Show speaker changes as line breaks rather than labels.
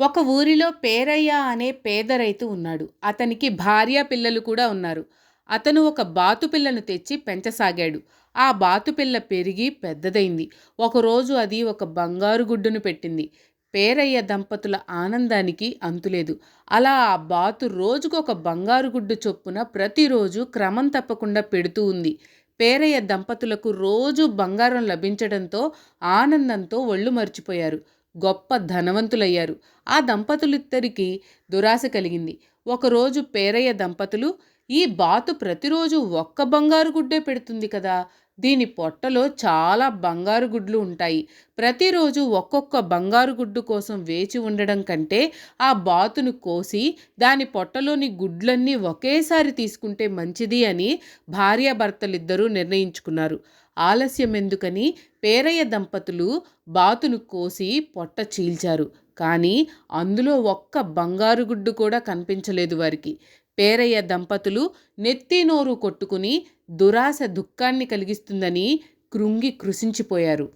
ఒక ఊరిలో పేరయ్య అనే పేద రైతు ఉన్నాడు. అతనికి భార్య పిల్లలు కూడా ఉన్నారు. అతను ఒక బాతు పిల్లను తెచ్చి పెంచసాగాడు. ఆ బాతు పిల్ల పెరిగి పెద్దదైంది. ఒకరోజు అది ఒక బంగారు గుడ్డును పెట్టింది. పేరయ్య దంపతుల ఆనందానికి అంతులేదు. అలా ఆ బాతు రోజుకు ఒక బంగారు గుడ్డు చొప్పున ప్రతిరోజు క్రమం తప్పకుండా పెడుతూ ఉంది. పేరయ్య దంపతులకు రోజు బంగారం లభించడంతో ఆనందంతో ఒళ్ళు మర్చిపోయారు. గొప్ప ధనవంతులయ్యారు. ఆ దంపతులిద్దరికీ దురాశ కలిగింది. ఒకరోజు పేరయ్య దంపతులు ఈ బాతు ప్రతిరోజు ఒక్క బంగారు గుడ్డే పెడుతుంది కదా. దీని పొట్టలో చాలా బంగారు గుడ్లు ఉంటాయి. ప్రతిరోజు ఒక్కొక్క బంగారు గుడ్డు కోసం వేచి ఉండడం కంటే ఆ బాతును కోసి దాని పొట్టలోని గుడ్లన్నీ ఒకేసారి తీసుకుంటే మంచిది అని భార్యాభర్తలిద్దరూ నిర్ణయించుకున్నారు. ఆలస్యం ఎందుకని పేరయ్య దంపతులు బాతును కోసి పొట్ట చీల్చారు. కానీ అందులో ఒక్క బంగారు గుడ్డు కూడా కనిపించలేదు వారికి. పేరయ్య దంపతులు నెత్తినోరు కొట్టుకుని దురాశ దుఃఖాన్ని కలిగిస్తుందని కృంగి కృషించిపోయారు